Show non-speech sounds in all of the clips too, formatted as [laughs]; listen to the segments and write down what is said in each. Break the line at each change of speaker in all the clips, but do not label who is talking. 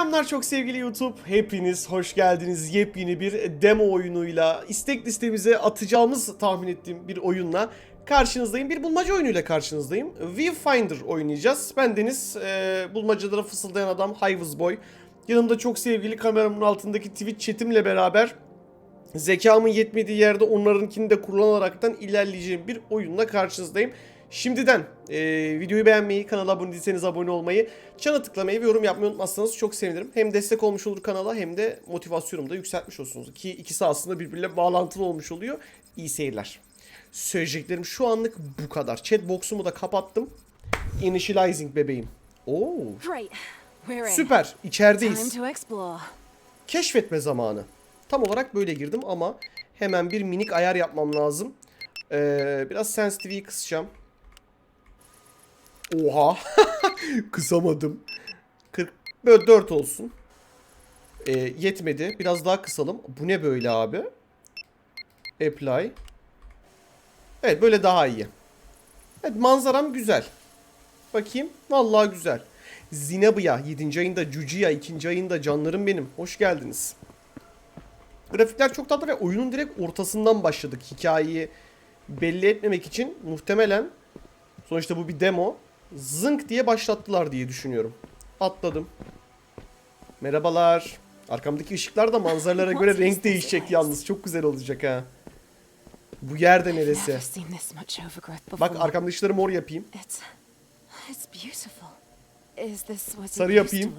Selamlar çok sevgili YouTube. Hepiniz hoş geldiniz. Yepyeni bir demo oyunuyla, istek listemize atacağımız tahmin ettiğim bir oyunla karşınızdayım. Bir bulmaca oyunuyla karşınızdayım. Viewfinder oynayacağız. Ben Deniz, e, bulmacalara fısıldayan adam Hayvız Boy. Yanımda çok sevgili kameramın altındaki Twitch chatimle beraber zekamın yetmediği yerde onlarınkini de kullanaraktan ilerleyeceğim bir oyunla karşınızdayım. Şimdiden e, videoyu beğenmeyi, kanala abone değilseniz abone olmayı, çana tıklamayı ve yorum yapmayı unutmazsanız çok sevinirim. Hem destek olmuş olur kanala hem de motivasyonumu da yükseltmiş olursunuz. Ki ikisi aslında birbiriyle bağlantılı olmuş oluyor. İyi seyirler. Söyleyeceklerim şu anlık bu kadar. Chat box'umu da kapattım. Initializing bebeğim. Oo,
Great. We're in.
süper.
Time
İçerideyiz.
to explore.
Keşfetme zamanı. Tam olarak böyle girdim ama hemen bir minik ayar yapmam lazım. Ee, biraz sensitivity'yi kısacağım. Oha. [laughs] Kısamadım. 44 olsun. Ee, yetmedi. Biraz daha kısalım. Bu ne böyle abi? Apply. Evet böyle daha iyi. Evet manzaram güzel. Bakayım. Vallahi güzel. Zinabıya 7. ayında, Cucuya 2. ayında canlarım benim. Hoş geldiniz. Grafikler çok tatlı ve oyunun direkt ortasından başladık. Hikayeyi belli etmemek için muhtemelen sonuçta bu bir demo. Zınk diye başlattılar diye düşünüyorum. Atladım. Merhabalar. Arkamdaki ışıklar da manzaralara göre renk değişecek yalnız. Çok güzel olacak ha. Bu yer de neresi? Bak arkamda ışıkları mor yapayım. Sarı yapayım.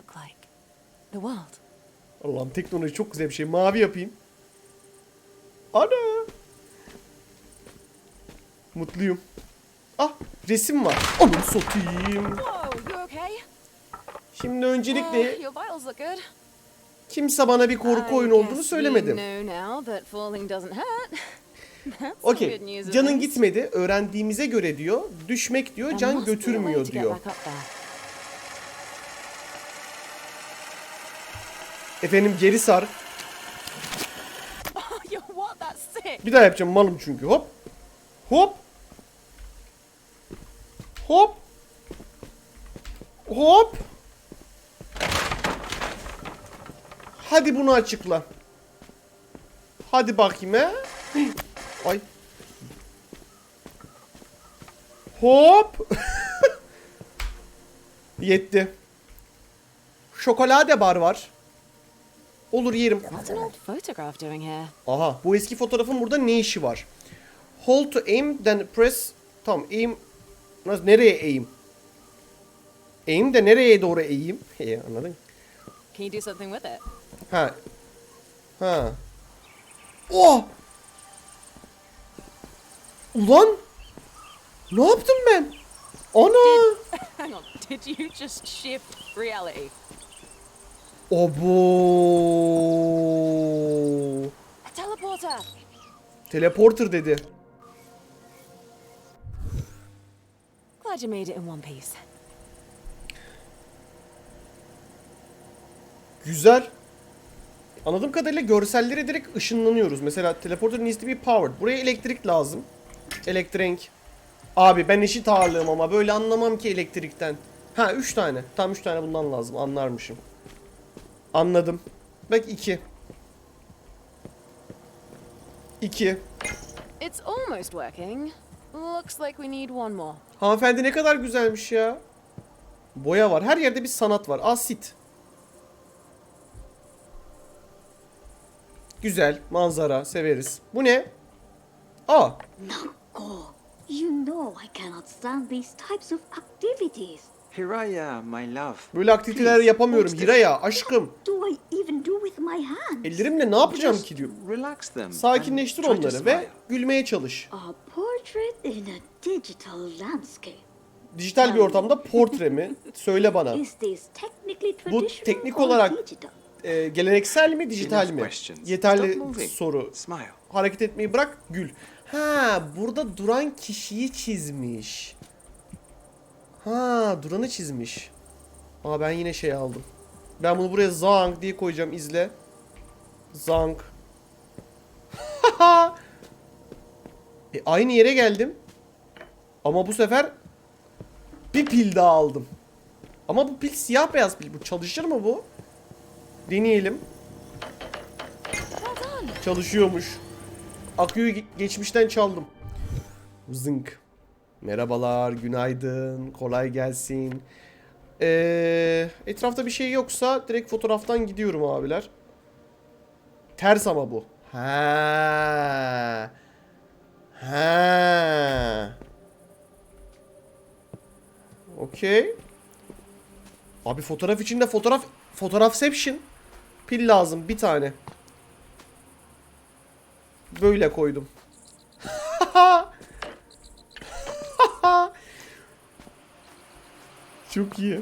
Allah'ım teknoloji çok güzel bir şey. Mavi yapayım. Ana. Mutluyum. Ah resim var. Onu satayım. Şimdi öncelikle kimse bana bir korku oyunu olduğunu söylemedim. [laughs] Okey. Canın gitmedi. Öğrendiğimize göre diyor. Düşmek diyor. Can götürmüyor diyor. Efendim geri sar. [laughs] Bir daha yapacağım malım çünkü. Hop. Hop. Hop. Hop. Hadi bunu açıkla. Hadi bakayım he. Ay. Hop. [laughs] Yetti. Şokolade bar var. Olur yerim. Aha bu eski fotoğrafın burada ne işi var? Hold to aim then press. Tamam aim. Nasıl nereye aim? Aim de nereye doğru aim? He [laughs] anladın?
Can you do something with it?
Ha. Ha. Oh! Ulan! Ne yaptım ben? Ana! [laughs]
Hang on. Did you just shift reality?
Abo!
A teleporter.
Teleporter dedi.
Glad you made it in one piece.
Güzel. Anladığım kadarıyla görsellere direkt ışınlanıyoruz. Mesela teleporter needs to be powered. Buraya elektrik lazım. Elektrik. Abi ben eşit ağırlığım ama böyle anlamam ki elektrikten. Ha 3 tane. Tam 3 tane bundan lazım. Anlarmışım. Anladım. Bak 2. 2.
It's almost working. Looks like we need one more.
Hanımefendi ne kadar güzelmiş ya. Boya var. Her yerde bir sanat var. Asit. Güzel. Manzara. Severiz. Bu ne? Aa.
Oh, you know I cannot stand these types of activities.
Hiraya, my love.
Böyle aktiviteler yapamıyorum. Hiraya aşkım.
Do I even do with my hands?
Ellerimle ne yapacağım ki diyor.
relax them.
Sakinleştir onları ve gülmeye çalış.
Portrait in a digital landscape.
Dijital bir ortamda portre mi? [laughs] Söyle bana. Bu teknik olarak e, geleneksel mi, dijital mi? Yeterli soru. Hareket etmeyi bırak, gül. Ha, burada duran kişiyi çizmiş. Ha, duranı çizmiş. Aa ben yine şey aldım. Ben bunu buraya zank diye koyacağım izle. Zank. [laughs] e, aynı yere geldim. Ama bu sefer bir pil daha aldım. Ama bu pil siyah beyaz pil. Bu çalışır mı bu? Deneyelim. Çalışıyormuş. Aküyü ge- geçmişten çaldım. Zınk. Merhabalar, günaydın, kolay gelsin. Ee, etrafta bir şey yoksa direkt fotoğraftan gidiyorum abiler. Ters ama bu. Ha. Ha. Okey. Abi fotoğraf içinde fotoğraf fotoğrafception. Pil lazım bir tane. Böyle koydum. [laughs] Çok iyi.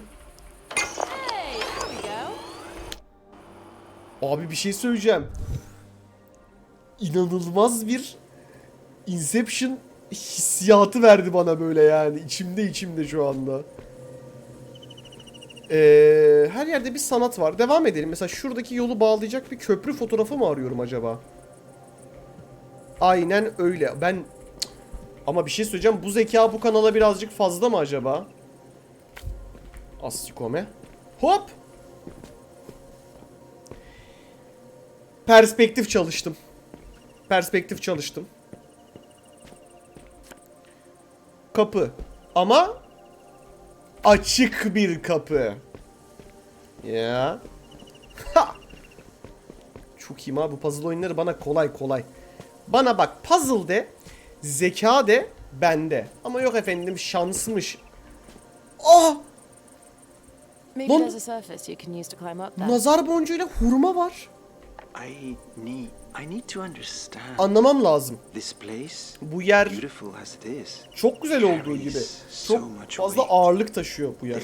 Abi bir şey söyleyeceğim. İnanılmaz bir Inception hissiyatı verdi bana böyle yani. İçimde içimde şu anda. Ee, her yerde bir sanat var. Devam edelim. Mesela şuradaki yolu bağlayacak bir köprü fotoğrafı mı arıyorum acaba? Aynen öyle. Ben ama bir şey söyleyeceğim. Bu zeka bu kanala birazcık fazla mı acaba? Astikome. Hop. Perspektif çalıştım. Perspektif çalıştım. Kapı. Ama açık bir kapı. Ya. Ha! Çok iyiyim abi. Bu puzzle oyunları bana kolay kolay. Bana bak puzzle de, zeka de bende. Ama yok efendim şansmış. Ah!
Maybe
Bon-
there's a surface you can use to climb up there.
Nazar boncuğuyla hurma var.
I need I need to understand.
Anlamam lazım.
this place,
Bu yer çok güzel olduğu gibi. Çok fazla ağırlık taşıyor bu yer.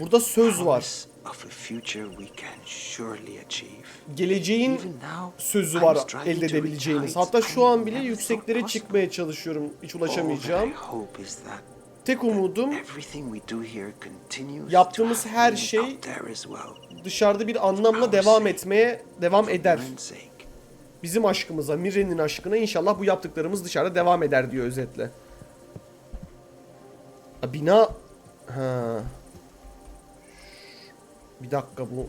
Burada söz var.
Promise Of a future we can surely achieve.
Geleceğin sözü var elde edebileceğiniz. Hatta şu an bile yükseklere çıkmaya çalışıyorum. Hiç ulaşamayacağım.
I hope is that
Tek umudum Yaptığımız her şey dışarıda bir anlamla devam etmeye devam eder. Bizim aşkımıza, Mire'nin aşkına inşallah bu yaptıklarımız dışarıda devam eder diyor özetle. Ha, bina... Ha. Bir dakika bu...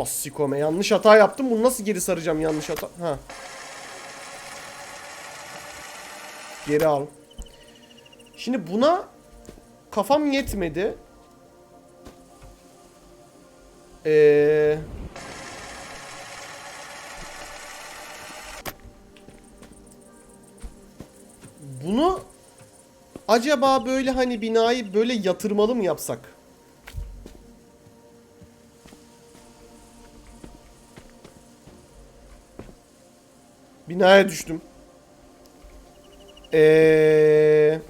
Assikome yanlış hata yaptım. Bunu nasıl geri saracağım yanlış hata? Ha. Geri al. Şimdi buna kafam yetmedi. Eee... Bunu acaba böyle hani binayı böyle yatırmalı mı yapsak? Binaya düştüm. Eee...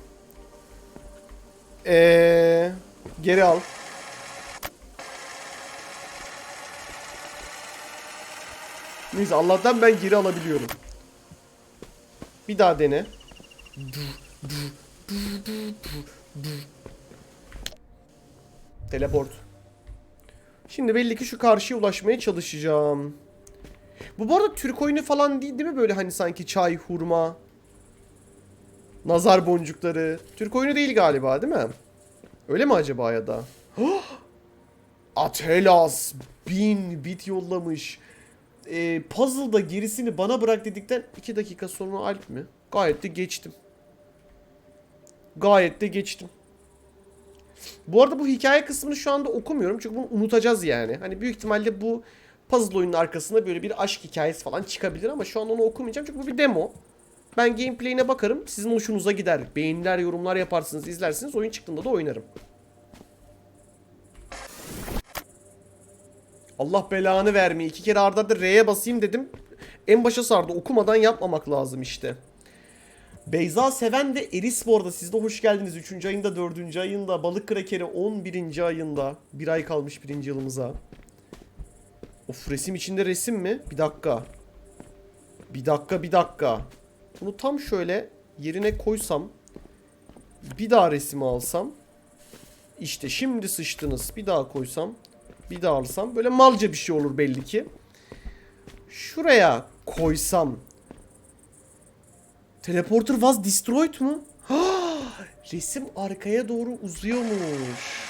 Eee... Geri al. Neyse Allah'tan ben geri alabiliyorum. Bir daha dene. Teleport. Şimdi belli ki şu karşıya ulaşmaya çalışacağım. Bu bu arada Türk oyunu falan değil değil mi böyle hani sanki çay, hurma, nazar boncukları. Türk oyunu değil galiba değil mi? Öyle mi acaba ya da? [gasps] Atelas bin bit yollamış. Ee, puzzle'da gerisini bana bırak dedikten 2 dakika sonra Alp mi? Gayet de geçtim. Gayet de geçtim. Bu arada bu hikaye kısmını şu anda okumuyorum çünkü bunu unutacağız yani. Hani büyük ihtimalle bu puzzle oyunun arkasında böyle bir aşk hikayesi falan çıkabilir ama şu an onu okumayacağım çünkü bu bir demo. Ben gameplay'ine bakarım. Sizin hoşunuza gider. Beğeniler, yorumlar yaparsınız, izlersiniz. Oyun çıktığında da oynarım. Allah belanı vermeyi. İki kere arda arda R'ye basayım dedim. En başa sardı. Okumadan yapmamak lazım işte. Beyza Seven ve Eris bu arada siz de hoş geldiniz. 3. ayında, 4. ayında, Balık Krakeri 11. ayında. Bir ay kalmış birinci yılımıza. Of resim içinde resim mi? Bir dakika. Bir dakika, bir dakika. Bunu tam şöyle yerine koysam. Bir daha resmi alsam. İşte şimdi sıçtınız. Bir daha koysam. Bir daha alsam. Böyle malca bir şey olur belli ki. Şuraya koysam. Teleporter was destroyed mu? [gasps] Resim arkaya doğru uzuyormuş.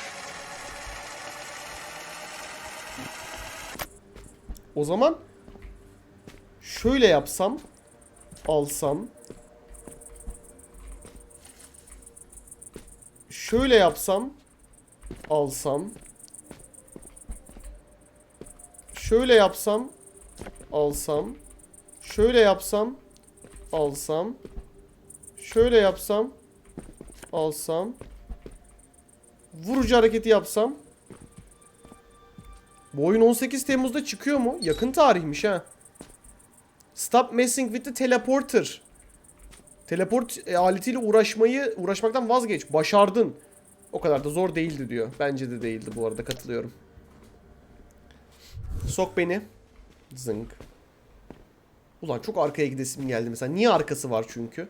O zaman şöyle yapsam alsam şöyle yapsam alsam şöyle yapsam alsam şöyle yapsam alsam şöyle yapsam alsam vurucu hareketi yapsam bu oyun 18 Temmuz'da çıkıyor mu? Yakın tarihmiş ha. Stop messing with the teleporter. Teleport e, aletiyle uğraşmayı uğraşmaktan vazgeç. Başardın. O kadar da zor değildi diyor. Bence de değildi bu arada katılıyorum. Sok beni. Zınk. Ulan çok arkaya gidesim geldi mesela. Niye arkası var çünkü?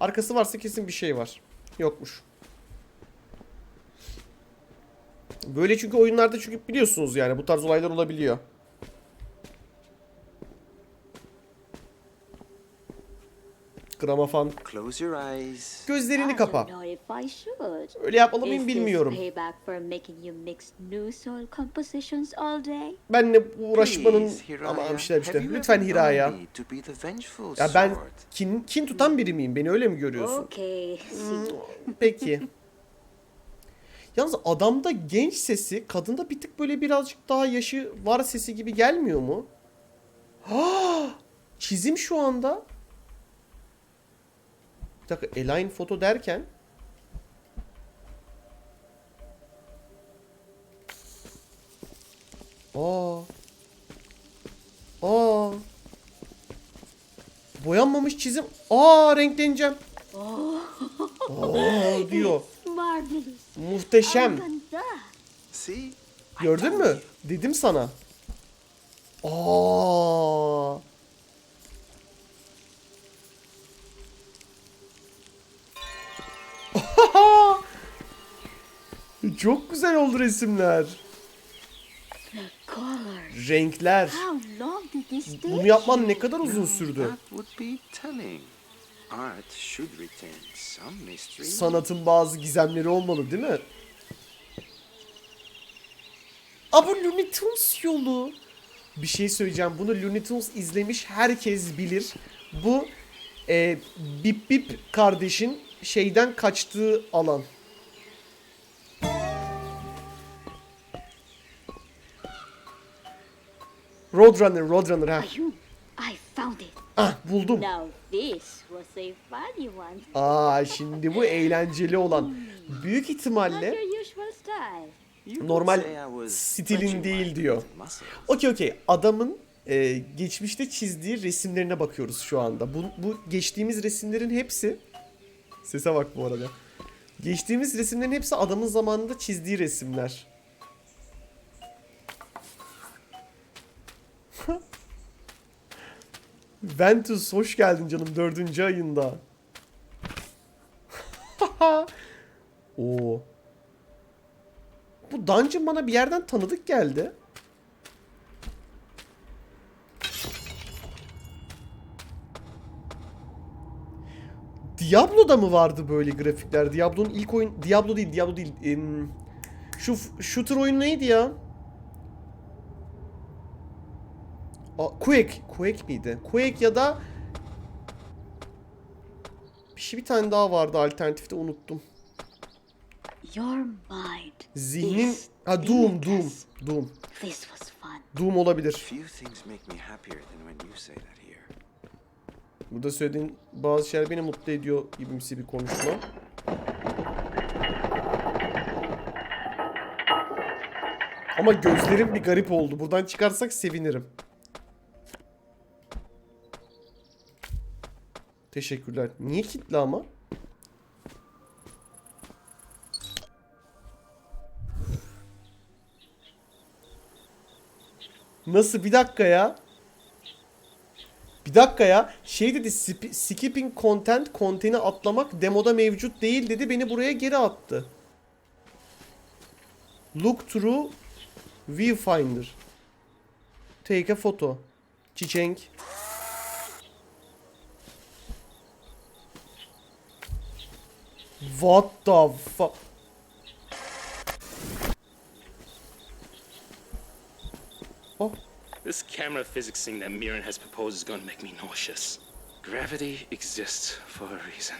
Arkası varsa kesin bir şey var. Yokmuş. Böyle çünkü oyunlarda çünkü biliyorsunuz yani bu tarz olaylar olabiliyor.
Your eyes.
Gözlerini kapa.
don't know if I should.
Öyle yapmalı mıyım bilmiyorum.
payback for making you mix new soil compositions all day?
Benle uğraşmanın ama bir şeyler
have
işte.
you
Lütfen Hiraya. Ya ben kin, kin tutan biri miyim? Beni öyle mi görüyorsun?
Okay. see.
Peki. Yalnız adamda genç sesi, kadında bir tık böyle birazcık daha yaşı var sesi gibi gelmiyor mu? Ha! [gasps] Çizim şu anda. Bir dakika, align foto derken Aa. Aa. Boyanmamış çizim. Aa renkleneceğim. Aa [laughs] diyor. Muhteşem. Gördün mü? Dedim sana. Aa. Çok güzel oldu resimler.
Colors.
Renkler. Bunu yapman ne kadar uzun sürdü?
That would be telling. Art should retain some mystery.
Sanatın bazı gizemleri olmalı değil mi? Aa bu Looney Tunes yolu. Bir şey söyleyeceğim. Bunu Looney Tunes izlemiş herkes bilir. Bu e, Bip Bip kardeşin şeyden kaçtığı alan. Roadrunner, Roadrunner ha.
Ayun, I found it.
Ah buldum.
Now this was a funny one.
Aa şimdi bu eğlenceli olan. Büyük
Not
ihtimalle
your usual style.
You could
normal stilin değil diyor. Okey okey. Adamın e, geçmişte çizdiği resimlerine bakıyoruz şu anda. Bu, bu geçtiğimiz resimlerin hepsi Sese bak bu arada. Geçtiğimiz resimlerin hepsi adamın zamanında çizdiği resimler. Ventus hoş geldin canım dördüncü ayında. [laughs] Oo. Bu dungeon bana bir yerden tanıdık geldi. Diablo'da mı vardı böyle grafikler? Diablo'nun ilk oyun... Diablo değil, Diablo değil. Şu shooter oyun neydi ya? Aa, Quake. Quake miydi? Quake ya da... Bir şey bir tane daha vardı alternatifte unuttum.
Your mind.
Zihnin... Ha Doom, Doom. Doom.
This was fun.
Doom olabilir. Burada söylediğin bazı şeyler beni mutlu ediyor gibimsi bir konuşma. Ama gözlerim bir garip oldu. Buradan çıkarsak sevinirim. Teşekkürler. Niye kilitli ama? Nasıl? Bir dakika ya. Bir dakika ya. Şey dedi skipping content, content'i atlamak demoda mevcut değil dedi. Beni buraya geri attı. Look through viewfinder. Take a photo. Çiçenk. What the fuck? Oh.
This camera physics thing that Mirren has proposed is gonna make me nauseous. Gravity exists for a reason.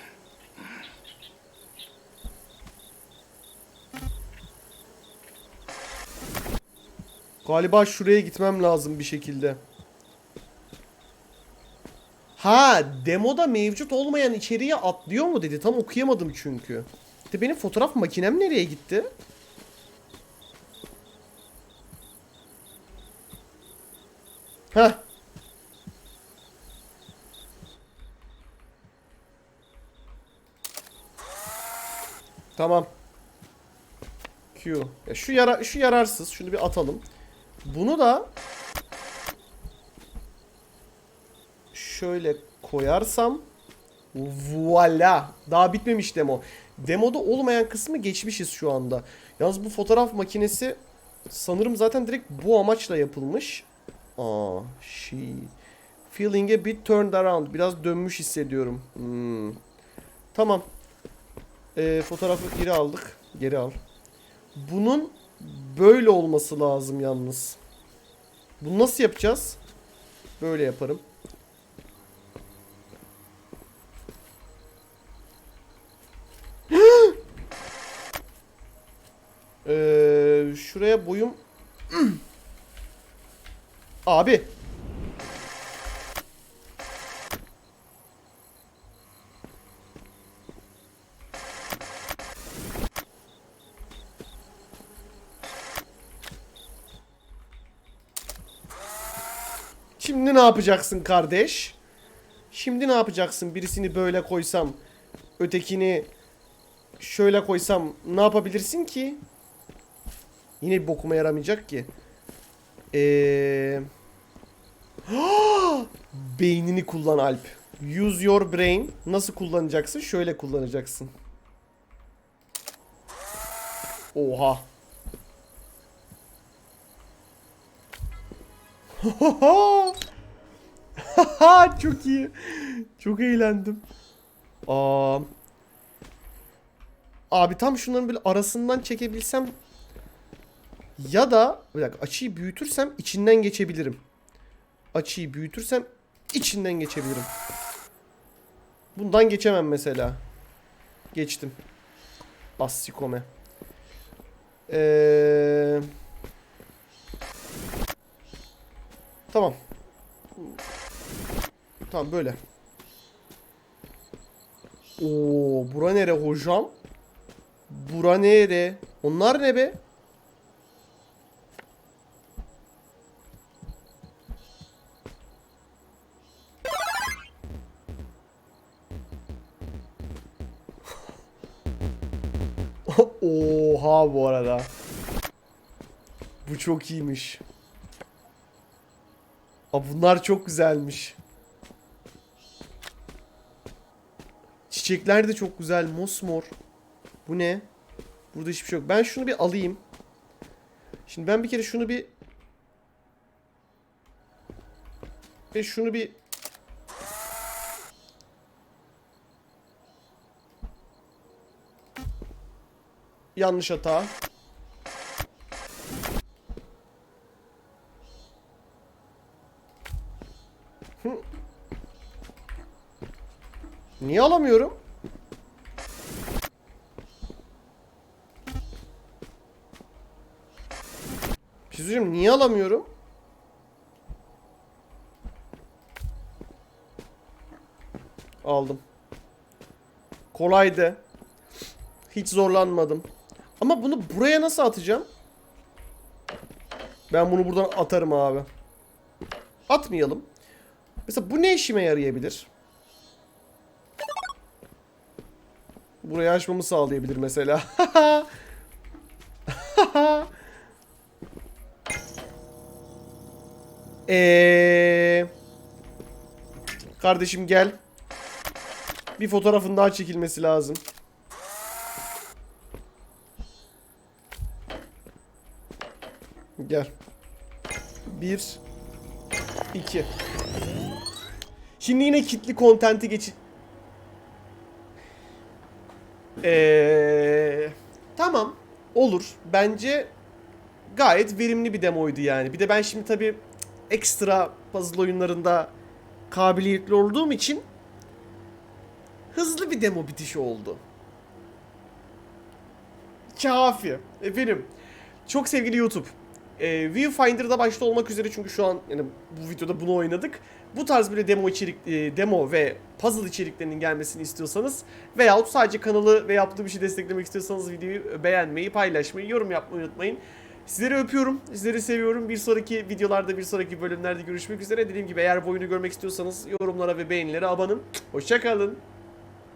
Galiba şuraya gitmem lazım bir şekilde. Ha, demoda mevcut olmayan içeriğe atlıyor mu dedi. Tam okuyamadım çünkü. De benim fotoğraf makinem nereye gitti? Heh. Tamam. Q. Ya şu yara şu yararsız. Şunu bir atalım. Bunu da şöyle koyarsam Voila. Daha bitmemiş demo. Demoda olmayan kısmı geçmişiz şu anda. Yalnız bu fotoğraf makinesi sanırım zaten direkt bu amaçla yapılmış. Aa, she. Feeling a bit turned around. Biraz dönmüş hissediyorum. Hmm. Tamam. Ee, fotoğrafı geri aldık. Geri al. Bunun böyle olması lazım yalnız. Bunu nasıl yapacağız? Böyle yaparım. Şuraya boyum... Abi. Şimdi ne yapacaksın kardeş? Şimdi ne yapacaksın? Birisini böyle koysam, ötekini şöyle koysam ne yapabilirsin ki? Yine bir bokuma yaramayacak ki. Eee... [gasps] Beynini kullan Alp. Use your brain. Nasıl kullanacaksın? Şöyle kullanacaksın. Oha. [laughs] Çok iyi. Çok eğlendim. Aa. Abi tam şunların böyle arasından çekebilsem ya da bir dakika açıyı büyütürsem içinden geçebilirim. Açıyı büyütürsem içinden geçebilirim. Bundan geçemem mesela. Geçtim. Bassikome. Ee... Tamam. Tamam böyle. Oo, bura nere hocam? Bura nere? Onlar ne be? [laughs] Oha bu arada. Bu çok iyiymiş. Aa, bunlar çok güzelmiş. Çiçekler de çok güzel. Mosmor. Bu ne? Burada hiçbir şey yok. Ben şunu bir alayım. Şimdi ben bir kere şunu bir ve şunu bir yanlış hata. Niye alamıyorum? Söyleyeyim, niye alamıyorum? Aldım. Kolaydı. Hiç zorlanmadım. Ama bunu buraya nasıl atacağım? Ben bunu buradan atarım abi. Atmayalım. Mesela bu ne işime yarayabilir? Burayı açmamı sağlayabilir mesela. [laughs] Eee Kardeşim gel. Bir fotoğrafın daha çekilmesi lazım. Gel. Bir. iki. Şimdi yine kitli kontenti geçin. Eee tamam. Olur. Bence gayet verimli bir demoydu yani. Bir de ben şimdi tabii ekstra puzzle oyunlarında kabiliyetli olduğum için hızlı bir demo bitişi oldu. Kafi. Efendim. Çok sevgili YouTube. E, Viewfinder'da başta olmak üzere çünkü şu an yani bu videoda bunu oynadık. Bu tarz böyle demo içerik e, demo ve puzzle içeriklerinin gelmesini istiyorsanız veyahut sadece kanalı ve yaptığı bir şey desteklemek istiyorsanız videoyu beğenmeyi, paylaşmayı, yorum yapmayı unutmayın. Sizleri öpüyorum. Sizleri seviyorum. Bir sonraki videolarda, bir sonraki bölümlerde görüşmek üzere. Dediğim gibi eğer bu oyunu görmek istiyorsanız yorumlara ve beğenilere abanın. Hoşçakalın.